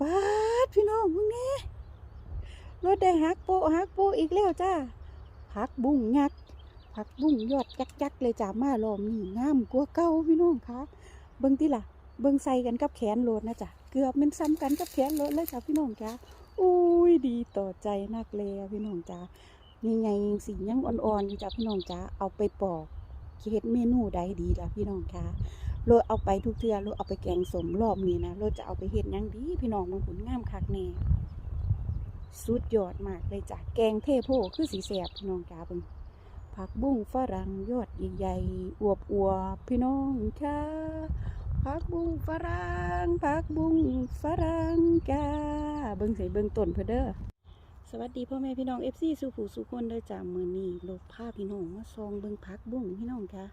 ปาดพี่น้องมึงนี่รถได้หักโปะหักโปอีกแล้วจ้าผักบุ้งยักษ์ผักบุ้งยอดยักยักษ์เลยจ้ามารอบนี้งามกว่าเก่าพี่น้องคะเบิ่งติล่ะ เบิ่งใส่กันกับแขนโลดนะจ้ะเกือบเป็นซ้ำกันกับแขนโลดเลยจ้ะพี่น้องจ้าอุ้ยดีต่อใจนักเลยพี่น้องจ้านี่ไงสียังอ่อนๆอยู่จ้ะพี่น้องจ้าเอาไปปอกเฮ็ดเมนูใดดีล่ะพี่น้องคะ โลดเอาไปทุกเทือโลดเอาไปแกงสมรอบนี้นะโลดจะเอาไปเฮ็ดยังดีพี่น้องบางผลงามคักแน่สุดยอดมากเลยจ้ะแกงเทโพคือสีแสบพี่น้องจ้าเบิ่งผักบุ้งฝรั่งยอดใหญ่ๆอวบอวบพี่น้องจ้าผักบุ้งฝรั่งผักบุ้งฝรั่งจ้าเบิ่งใส่เบิ่งต้นเพื่อเด้อสวัสดีพ่อแม่พี่น้องเอฟซีสุผูสุคนเด้อจ้ามือนี้โลดพาพี่น้องมาซองเบิ่งผักบุ้งพี่น้องจ้า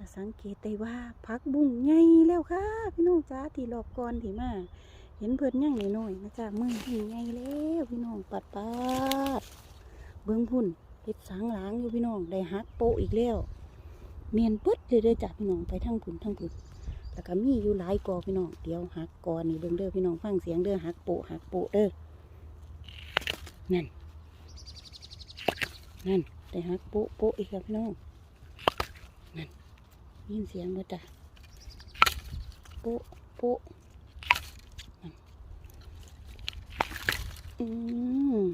จะสังเกตได้ว่าพักบุ้งใหญ่แล้วค่ะ พี่น้องจ้าที่รอบก่อนที่มาเห็นเพิ่นยังหน้อยๆนะจ๊ะมือที่ใหญ่แล้วพี่น้องปัดปาดเบิ้องพุ่นเฮ็ดสังหลังอยู่พี่น้องได้หักโปอีกแล้วเมียนปึ๊ดเลยเด้อจ้ะพี่น้องไปทั้งพุ่นทั้งพุ่นแล้วก็มีอยู่หลายกอพี่น้องเดี๋ยวหักกอนี่เบิ่งเด้อพี่น้องฟังเสียงเด้อหักโปะหักโปเด้อนั่นนั่นได้หักโปโปอีกแล้วพี่น้อง ยินเสียงบ่จ้ะโป๊ะโป๊อืม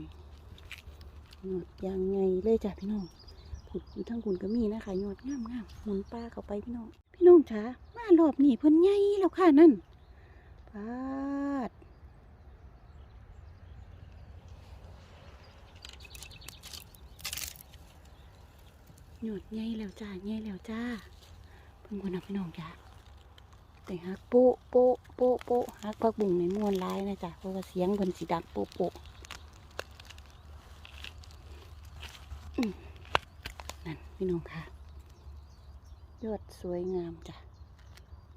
หยอดยางไงเลยจ้ะพี่น้องผุดอยู่ทั้งคุณก็มีนะคะหยอดงามงามหมุนปลาเข้าไปพี่น้อง พี่น้องจ๋ามารอบนี้เพิ่นใหญ่แล้วค่ะนั่นปาดหยอดใหญ่แล้วจ้าใหญ่แล้วจ้า เพิ่งคนนับพี่น้องจ้ะแต่ฮักโป๊ะโป๊ะโป๊ะโป๊ะฮักพักบุ่งในมวนร้ายนะจ๊ะเพราะว่าเสียงคนสีดังโป๊ะโป๊ะนั่นพี่น้องค่ะยอดสวยงามจ้ะ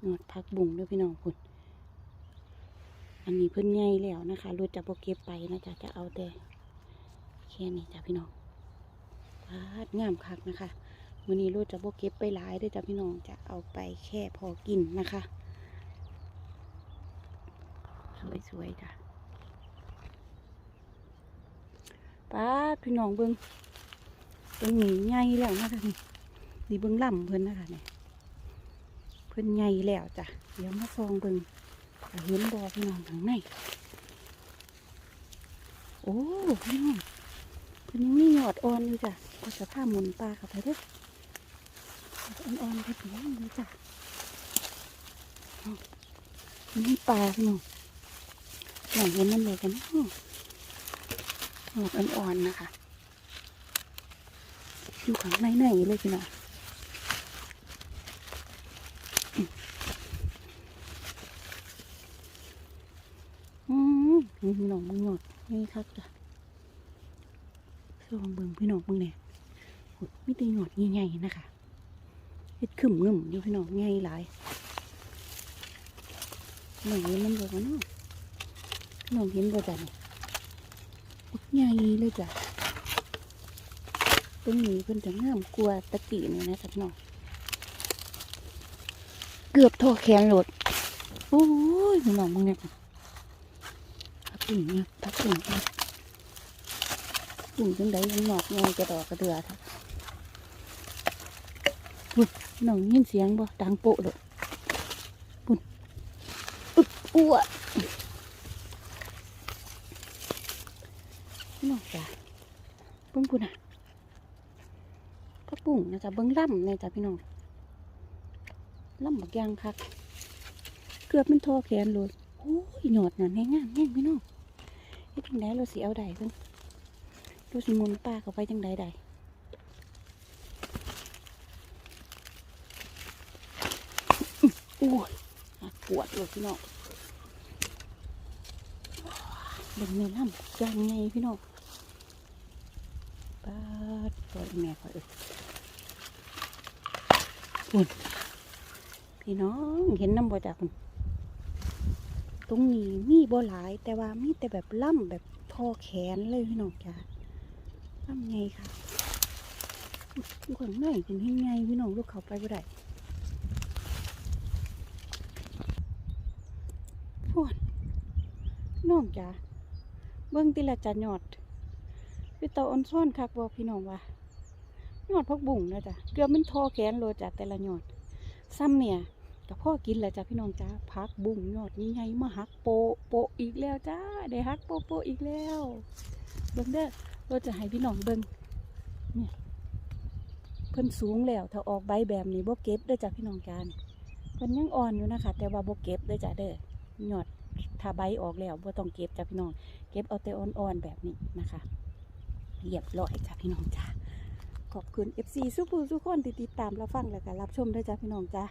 ยอดพักบุ่งด้วยพี่น้องคุณอันนี้เพิ่นใหญ่แล้วนะคะรถจะโปเก็บไปนะจ๊ะจะเอาแต่แค่นี้จ้ะพี่น้องวาดงามคักนะคะ วันนี้ลูกจะโบเก็บไปหลายด้วยจ้ะพี่น้องจะเอาไปแค่พอกินนะคะ สวยๆจ้ะป้าพี่น้องเบิ้งเบิ้งหนีใหญ่แล้วนะคะนี่ดีเบิ้งล่ำเพิ่นนะคะเนี่ยเพิ่นใหญ่แล้วจ้ะเดี๋ยวมาซองเบิ้งเห็นบอพี่น้องข้างในโอ้พี่น้องเพิ่นยังมีหยอดอ่อนอยู่จ้ะก็จะผ้าหมุนปลาเข้าไปเด้อ อ่อนๆไปถึงเลยจ้ะนี่ปลาพี่น้องอยากเห็นมันเลยกันนะหอดอ่อนๆนะคะ อยู่ข้างในไหนเลยพี่น้องอืมนี่พี่น้องมึงหยดนี่ครับจ้ะลองเบิ่งพี่น้องมึงเนี่ยโหมีต่หยดใหญ่ๆนะคะ เฮ็ดขึ้มเงิมอยู่พี่น้องไงหลายหน่อยมันบอกว่าน้องหน้องเห็นบ่จ้ะนี่บักใหญ่เลยจ้ะตรงนี้เพิ่นจะงามกลัวตะกี้นี่นะจ๊ะพี่น้องเกือบโทอแขนหลดโอ้ยพี่น้องมึงเนี่ยทักปุ่นเนี่ยทักปุ่นเนี่ยปุ่นจังไดยังหนอกงอยกระดอกกระเดือท่ะ น้องยินเสียงบ่ดังโปะเลยปุ่นอึดอ้วน้องจ้ะเบิ้งปุ่นอะพระปุ่งนะจ๊ะเบิ้งล่ำเนี่ยจ้ะพี่น้องล่ำบักยางคัก เกือบเป็นทอแขนเลยโอ้ยหยอดนั่นแห้งงามแห้งพี่น้องเฮ็ดจังไดเราสิเอาใดเพิ่งเราสิมุนป้าเข้าไปจังใดใด อ้วนหักปวดเลยพี่น้องเบิ่งในลำยังไงพี่น้องป้าดปล่อยแม่ปล่อยเอ้ยอุ่นพี่น้องเห็นน้ำบ่จากคุณตรงนี้มีบ่หลายแต่ว่ามีแต่แบบล่ำแบบทอแขนเลยพี่น้องจ้าล่ำไงค่ะข้างในเป็นยังไงพี่น้องลูกเขาไปบ่ได้ พว น้องจ้าเบิ่งติละจ้ะยอดพี่ตาอ่อนซ่อนคักบ่พี่น้องว่ายอดพักบุ่งนะจ้ะเกือบมันทอแขนโลจ้ะแต่ละยอดซ้ำเนี่ยกับพ่อกินแหละจ้ะพี่น้องจ้าพักบุ่งยอดนี้ไงมาหักโปโปอีกแล้วจ้าได้หักโปโปอีกแล้วเบิ่งเด้อเราจะให้พี่น้องเบิ่งเนี่ยเพิ่นสูงแล้ว ถ้าออกใบแบบนี้บ่เก็บเด้จ้ะพี่น้องจานเพิ่นยังอ่อนอยู่นะคะ แต่ว่าบ่เก็บเด้จ้ะเด้อยอด ถ้าใบออกแล้วบ่ต้องเก็บจ้ะพี่น้อง เก็บเอาแต่อ่อนๆแบบนี้นะคะเรียบร้อยจ้ะพี่น้องจ้าขอบคุณ FC สุภูทุกคนติดตามรับฟังแล้วก็รับชมด้วยจ้ะพี่น้องจ้า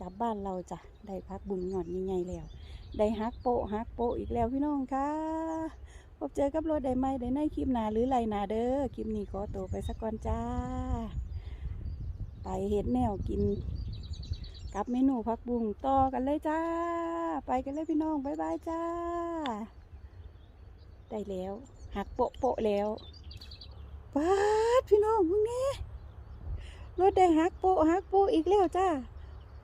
กลับบ้านเราจ้ะได้พักบุญหย่อนใหญ่ๆแล้ว ได้ฮักโปะฮักโปะอีกแล้วพี่น้องค่ะพบเจอกับรถได้ไหมได้ในคลิปหนาหรือไรหนาเด้อคลิปนี้ขอตัวไปสักก่อนจ้า ไปเห็ดแนวกิน กับเมนูพักบุ้งต่อกันเลยจ้า ไปกันเลยพี่น้องบายบายจ้า ได้แล้วหักโปะโปะแล้วป้าดพี่น้องมึงนี่รถได้หักโปะหักโปะอีกแล้วจ้า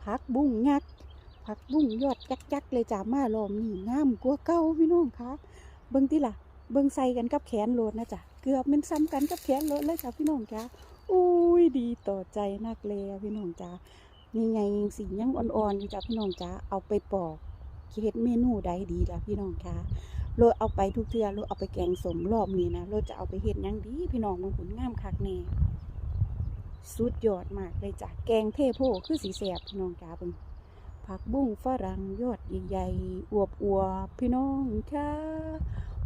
ผักบุ้งยักผักบุ้งยอดยักษ์ยักเลยจ้ามาลอมนี่งามกว่าเก่าพี่น้องคะเบิ่งติล่ะเบิ่งใส่กันกับแขนโลดนะจ้ะเกือบมันซ้ำกันกับแขนโลดเลยจ้ะพี่น้องจ้าอุ้ยดีต่อใจนักเลยพี่น้องจ้า นี่ไงสียังอ่อนๆอยู่จ้ะพี่น้องจ้าเอาไปปอกเฮ็ดเมนูใดดีล่ะพี่น้องคะโลดเอาไปทุกเทือโลดเอาไปแกงสมรอบนี้นะโลดจะเอาไปเห็ดยังดี พี่น้องมันผลงามคักแน่สุดยอดมากเลยจ้ะแกงเทโพคือสีแสบพี่น้องจ้าเบิ่งผักบุ้งฝรั่งยอดใหญ่ๆอวบอวบพี่น้องค่ะ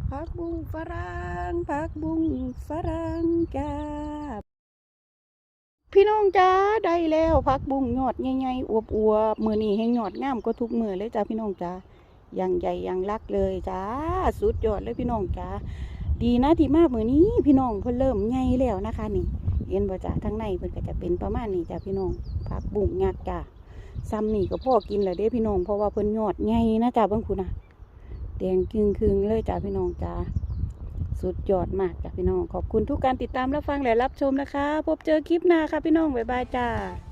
ผักบุ้งฝรั่งผักบุ้งฝรั่งจ้า พี่น้องจ้าได้แล้วผักบุ้งยอดใหญ่ๆอวบอวบมือนี้แห้งยอดงามก็ทุกมือเลยจ้าพี่น้องจ้าอยังใหญ่อยังรักเลยจ้าสุดยอดเลยพี่น้องจ้าดีนะที่มาเมื่อนี้พี่น้องเพิ่นเริ่มใหญ่แล้วนะคะนี่เห็นบ่จ้าทั้งในเพิ่นก็จะเป็นประมาณนี้จ้าพี่น้องผักบุ้งยักษ์จ้าซ้ำนี่ก็พ่อกินเลยเด้พี่น้องเพราะว่าเพิ่นยอดใหญ่นะจ้าเบิ่งคุณนะแดงครึงๆเลยจ้าพี่น้องจ้า สุดยอดมากจ้ะพี่น้อง ขอบคุณทุกการติดตามรับฟังและรับชมนะคะ พบเจอคลิปหน้าค่ะพี่น้อง บ๊ายบายจ้า